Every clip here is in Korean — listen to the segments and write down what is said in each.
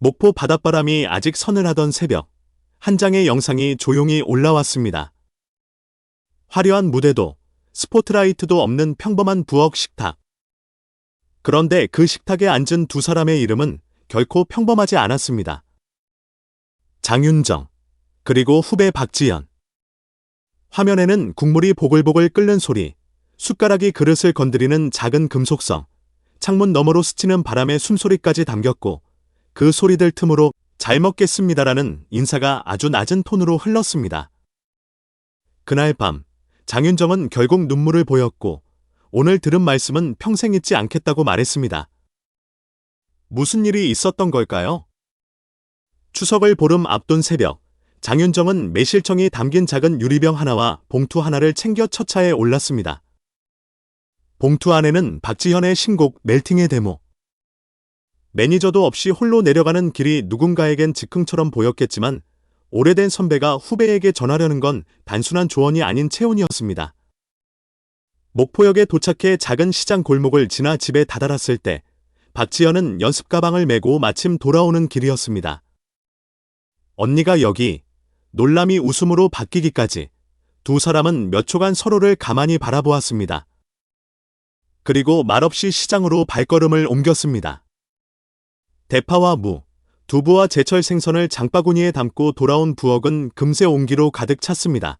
목포 바닷바람이 아직 서늘하던 새벽, 한 장의 영상이 조용히 올라왔습니다. 화려한 무대도, 스포트라이트도 없는 평범한 부엌 식탁. 그런데 그 식탁에 앉은 두 사람의 이름은 결코 평범하지 않았습니다. 장윤정, 그리고 후배 박지연. 화면에는 국물이 보글보글 끓는 소리, 숟가락이 그릇을 건드리는 작은 금속성, 창문 너머로 스치는 바람의 숨소리까지 담겼고, 그 소리들 틈으로 잘 먹겠습니다라는 인사가 아주 낮은 톤으로 흘렀습니다. 그날 밤, 장윤정은 결국 눈물을 보였고, 오늘 들은 말씀은 평생 잊지 않겠다고 말했습니다. 무슨 일이 있었던 걸까요? 추석을 보름 앞둔 새벽, 장윤정은 매실청이 담긴 작은 유리병 하나와 봉투 하나를 챙겨 첫 차에 올랐습니다. 봉투 안에는 박지현의 신곡 멜팅의 데모. 매니저도 없이 홀로 내려가는 길이 누군가에겐 즉흥처럼 보였겠지만 오래된 선배가 후배에게 전하려는 건 단순한 조언이 아닌 체온이었습니다. 목포역에 도착해 작은 시장 골목을 지나 집에 다다랐을 때 박지연은 연습 가방을 메고 마침 돌아오는 길이었습니다. 언니가 여기 놀람이 웃음으로 바뀌기까지 두 사람은 몇 초간 서로를 가만히 바라보았습니다. 그리고 말없이 시장으로 발걸음을 옮겼습니다. 대파와 무, 두부와 제철 생선을 장바구니에 담고 돌아온 부엌은 금세 온기로 가득 찼습니다.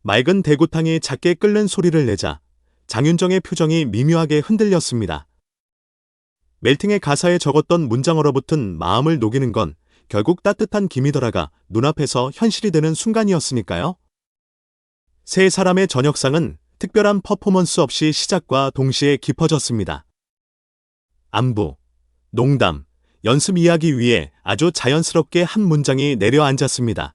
맑은 대구탕이 작게 끓는 소리를 내자 장윤정의 표정이 미묘하게 흔들렸습니다. 멜팅의 가사에 적었던 문장 얼어붙은 마음을 녹이는 건 결국 따뜻한 김이더라가 눈앞에서 현실이 되는 순간이었으니까요. 세 사람의 저녁상은 특별한 퍼포먼스 없이 시작과 동시에 깊어졌습니다. 안부, 농담, 연습 이야기 위에 아주 자연스럽게 한 문장이 내려앉았습니다.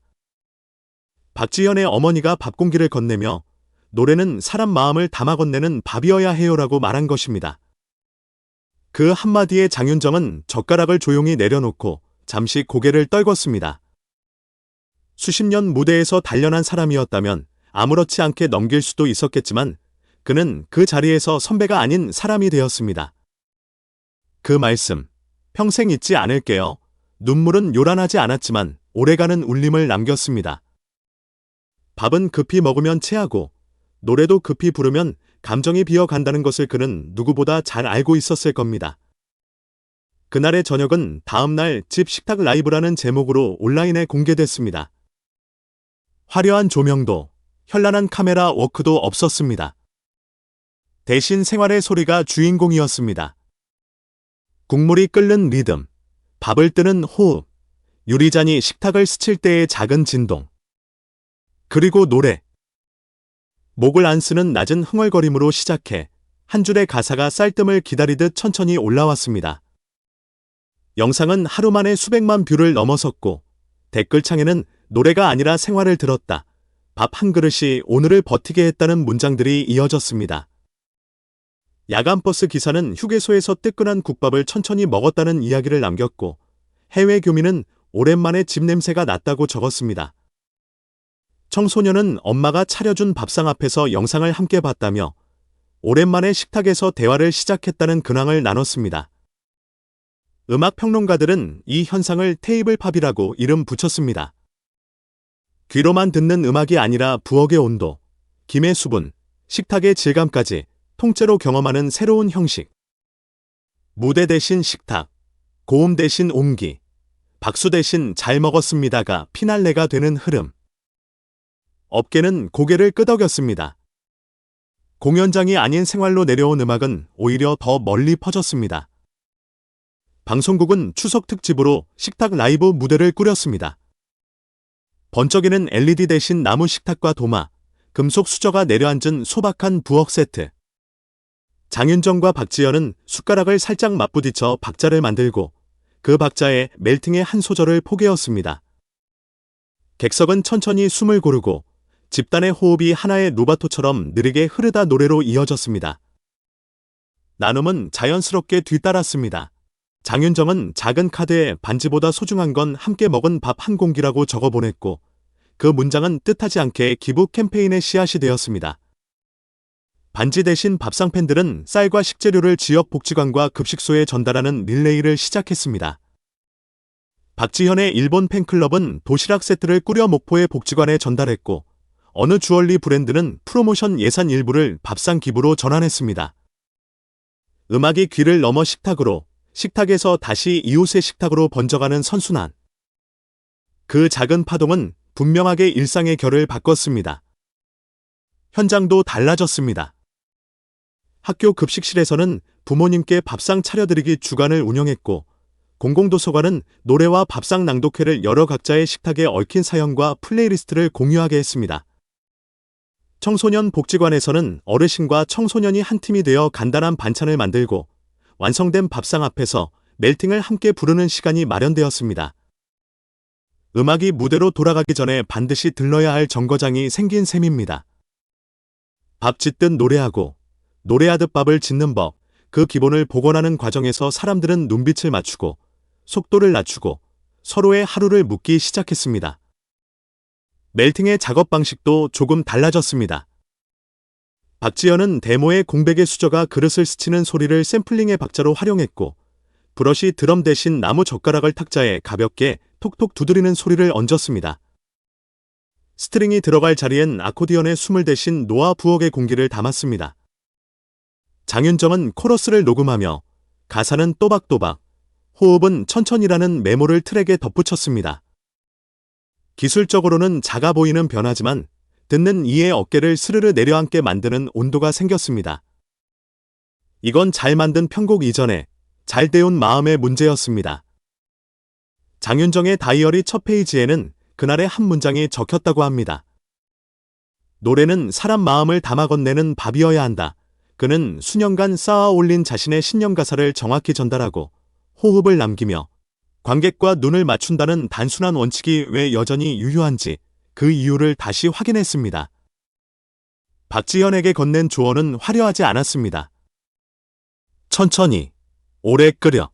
박지연의 어머니가 밥 공기를 건네며 노래는 사람 마음을 담아 건네는 밥이어야 해요라고 말한 것입니다. 그 한마디에 장윤정은 젓가락을 조용히 내려놓고 잠시 고개를 떨궜습니다. 수십 년 무대에서 단련한 사람이었다면 아무렇지 않게 넘길 수도 있었겠지만 그는 그 자리에서 선배가 아닌 사람이 되었습니다. 그 말씀, 평생 잊지 않을게요. 눈물은 요란하지 않았지만 오래가는 울림을 남겼습니다. 밥은 급히 먹으면 체하고 노래도 급히 부르면 감정이 비어간다는 것을 그는 누구보다 잘 알고 있었을 겁니다. 그날의 저녁은 다음날 집 식탁 라이브라는 제목으로 온라인에 공개됐습니다. 화려한 조명도 현란한 카메라 워크도 없었습니다. 대신 생활의 소리가 주인공이었습니다. 국물이 끓는 리듬, 밥을 뜨는 호흡, 유리잔이 식탁을 스칠 때의 작은 진동. 그리고 노래. 목을 안 쓰는 낮은 흥얼거림으로 시작해 한 줄의 가사가 쌀뜸을 기다리듯 천천히 올라왔습니다. 영상은 하루 만에 수백만 뷰를 넘어섰고 댓글창에는 노래가 아니라 생활을 들었다. 밥 한 그릇이 오늘을 버티게 했다는 문장들이 이어졌습니다. 야간버스 기사는 휴게소에서 뜨끈한 국밥을 천천히 먹었다는 이야기를 남겼고 해외 교민은 오랜만에 집 냄새가 났다고 적었습니다. 청소년은 엄마가 차려준 밥상 앞에서 영상을 함께 봤다며 오랜만에 식탁에서 대화를 시작했다는 근황을 나눴습니다. 음악 평론가들은 이 현상을 테이블 팝이라고 이름 붙였습니다. 귀로만 듣는 음악이 아니라 부엌의 온도, 김의 수분, 식탁의 질감까지 통째로 경험하는 새로운 형식. 무대 대신 식탁, 고음 대신 온기, 박수 대신 잘 먹었습니다가 피날레가 되는 흐름. 업계는 고개를 끄덕였습니다. 공연장이 아닌 생활로 내려온 음악은 오히려 더 멀리 퍼졌습니다. 방송국은 추석 특집으로 식탁 라이브 무대를 꾸렸습니다. 번쩍이는 LED 대신 나무 식탁과 도마, 금속 수저가 내려앉은 소박한 부엌 세트. 장윤정과 박지연은 숟가락을 살짝 맞부딪혀 박자를 만들고 그 박자에 멜팅의 한 소절을 포개었습니다. 객석은 천천히 숨을 고르고 집단의 호흡이 하나의 노바토처럼 느리게 흐르다 노래로 이어졌습니다. 나눔은 자연스럽게 뒤따랐습니다. 장윤정은 작은 카드에 반지보다 소중한 건 함께 먹은 밥 한 공기라고 적어 보냈고 그 문장은 뜻하지 않게 기부 캠페인의 씨앗이 되었습니다. 반지 대신 밥상 팬들은 쌀과 식재료를 지역 복지관과 급식소에 전달하는 릴레이를 시작했습니다. 박지현의 일본 팬클럽은 도시락 세트를 꾸려 목포의 복지관에 전달했고 어느 주얼리 브랜드는 프로모션 예산 일부를 밥상 기부로 전환했습니다. 음악이 귀를 넘어 식탁으로, 식탁에서 다시 이웃의 식탁으로 번져가는 선순환. 그 작은 파동은 분명하게 일상의 결을 바꿨습니다. 현장도 달라졌습니다. 학교 급식실에서는 부모님께 밥상 차려드리기 주간을 운영했고, 공공도서관은 노래와 밥상 낭독회를 여러 각자의 식탁에 얽힌 사연과 플레이리스트를 공유하게 했습니다. 청소년 복지관에서는 어르신과 청소년이 한 팀이 되어 간단한 반찬을 만들고 완성된 밥상 앞에서 멜팅을 함께 부르는 시간이 마련되었습니다. 음악이 무대로 돌아가기 전에 반드시 들러야 할 정거장이 생긴 셈입니다. 밥 짓듯 노래하고 노래하듯 밥을 짓는 법, 그 기본을 복원하는 과정에서 사람들은 눈빛을 맞추고 속도를 낮추고 서로의 하루를 묻기 시작했습니다. 멜팅의 작업 방식도 조금 달라졌습니다. 박지현은 데모의 공백의 수저가 그릇을 스치는 소리를 샘플링의 박자로 활용했고, 브러시 드럼 대신 나무 젓가락을 탁자에 가볍게 톡톡 두드리는 소리를 얹었습니다. 스트링이 들어갈 자리엔 아코디언의 숨을 대신 노아 부엌의 공기를 담았습니다. 장윤정은 코러스를 녹음하며 가사는 또박또박, 호흡은 천천히라는 메모를 트랙에 덧붙였습니다. 기술적으로는 작아 보이는 변화지만 듣는 이의 어깨를 스르르 내려앉게 만드는 온도가 생겼습니다. 이건 잘 만든 편곡 이전에 잘 데운 마음의 문제였습니다. 장윤정의 다이어리 첫 페이지에는 그날의 한 문장이 적혔다고 합니다. 노래는 사람 마음을 담아 건네는 밥이어야 한다. 그는 수년간 쌓아 올린 자신의 신념 가사를 정확히 전달하고 호흡을 남기며 관객과 눈을 맞춘다는 단순한 원칙이 왜 여전히 유효한지 그 이유를 다시 확인했습니다. 박지현에게 건넨 조언은 화려하지 않았습니다. 천천히, 오래 끓여.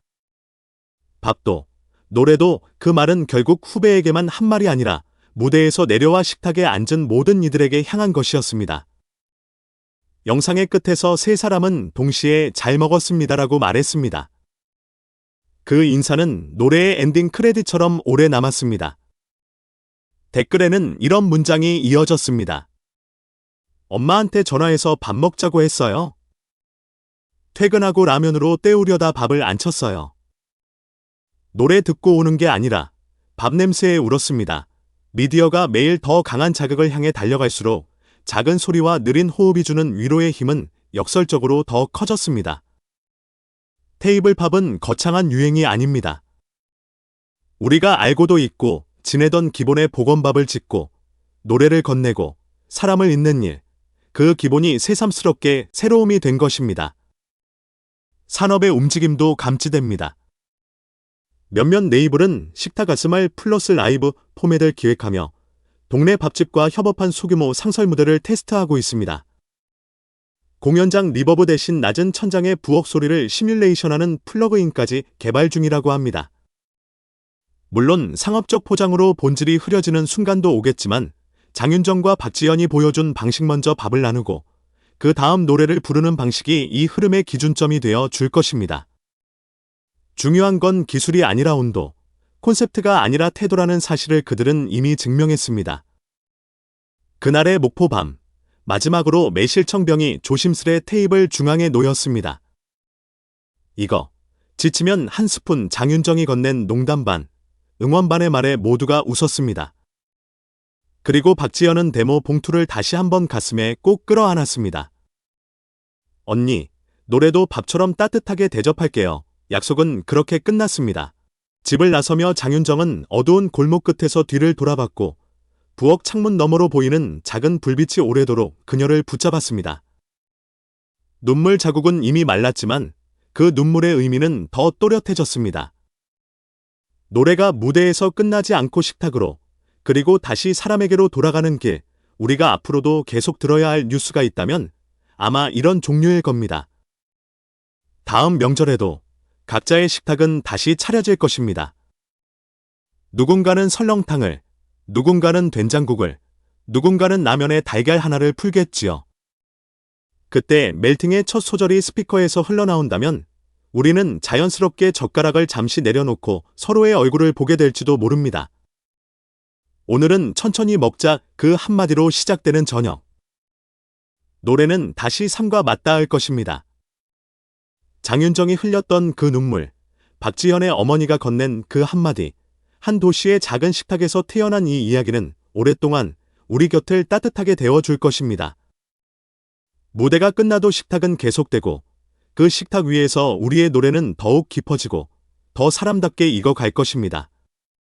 밥도, 노래도 그 말은 결국 후배에게만 한 말이 아니라 무대에서 내려와 식탁에 앉은 모든 이들에게 향한 것이었습니다. 영상의 끝에서 세 사람은 동시에 잘 먹었습니다라고 말했습니다. 그 인사는 노래의 엔딩 크레딧처럼 오래 남았습니다. 댓글에는 이런 문장이 이어졌습니다. 엄마한테 전화해서 밥 먹자고 했어요. 퇴근하고 라면으로 때우려다 밥을 안 쳤어요. 노래 듣고 오는 게 아니라 밥 냄새에 울었습니다. 미디어가 매일 더 강한 자극을 향해 달려갈수록 작은 소리와 느린 호흡이 주는 위로의 힘은 역설적으로 더 커졌습니다. 테이블팝은 거창한 유행이 아닙니다. 우리가 알고도 있고 지내던 기본의 복원밥을 짓고 노래를 건네고 사람을 잇는 일, 그 기본이 새삼스럽게 새로움이 된 것입니다. 산업의 움직임도 감지됩니다. 몇몇 네이블은 식탁 가스말 플러스 라이브 포맷을 기획하며 동네 밥집과 협업한 소규모 상설 무대를 테스트하고 있습니다. 공연장 리버브 대신 낮은 천장의 부엌 소리를 시뮬레이션하는 플러그인까지 개발 중이라고 합니다. 물론 상업적 포장으로 본질이 흐려지는 순간도 오겠지만 장윤정과 박지현이 보여준 방식 먼저 밥을 나누고 그 다음 노래를 부르는 방식이 이 흐름의 기준점이 되어 줄 것입니다. 중요한 건 기술이 아니라 온도, 콘셉트가 아니라 태도라는 사실을 그들은 이미 증명했습니다. 그날의 목포 밤, 마지막으로 매실청병이 조심스레 테이블 중앙에 놓였습니다. 이거, 지치면 한 스푼 장윤정이 건넨 농담 반, 응원 반의 말에 모두가 웃었습니다. 그리고 박지연은 데모 봉투를 다시 한번 가슴에 꼭 끌어안았습니다. 언니, 노래도 밥처럼 따뜻하게 대접할게요. 약속은 그렇게 끝났습니다. 집을 나서며 장윤정은 어두운 골목 끝에서 뒤를 돌아봤고 부엌 창문 너머로 보이는 작은 불빛이 오래도록 그녀를 붙잡았습니다. 눈물 자국은 이미 말랐지만 그 눈물의 의미는 더 또렷해졌습니다. 노래가 무대에서 끝나지 않고 식탁으로 그리고 다시 사람에게로 돌아가는 길, 우리가 앞으로도 계속 들어야 할 뉴스가 있다면 아마 이런 종류일 겁니다. 다음 명절에도 각자의 식탁은 다시 차려질 것입니다. 누군가는 설렁탕을, 누군가는 된장국을, 누군가는 라면에 달걀 하나를 풀겠지요. 그때 멜팅의 첫 소절이 스피커에서 흘러나온다면 우리는 자연스럽게 젓가락을 잠시 내려놓고 서로의 얼굴을 보게 될지도 모릅니다. 오늘은 천천히 먹자 그 한마디로 시작되는 저녁. 노래는 다시 삶과 맞닿을 것입니다. 장윤정이 흘렸던 그 눈물, 박지현의 어머니가 건넨 그 한마디, 한 도시의 작은 식탁에서 태어난 이 이야기는 오랫동안 우리 곁을 따뜻하게 데워줄 것입니다. 무대가 끝나도 식탁은 계속되고 그 식탁 위에서 우리의 노래는 더욱 깊어지고 더 사람답게 익어갈 것입니다.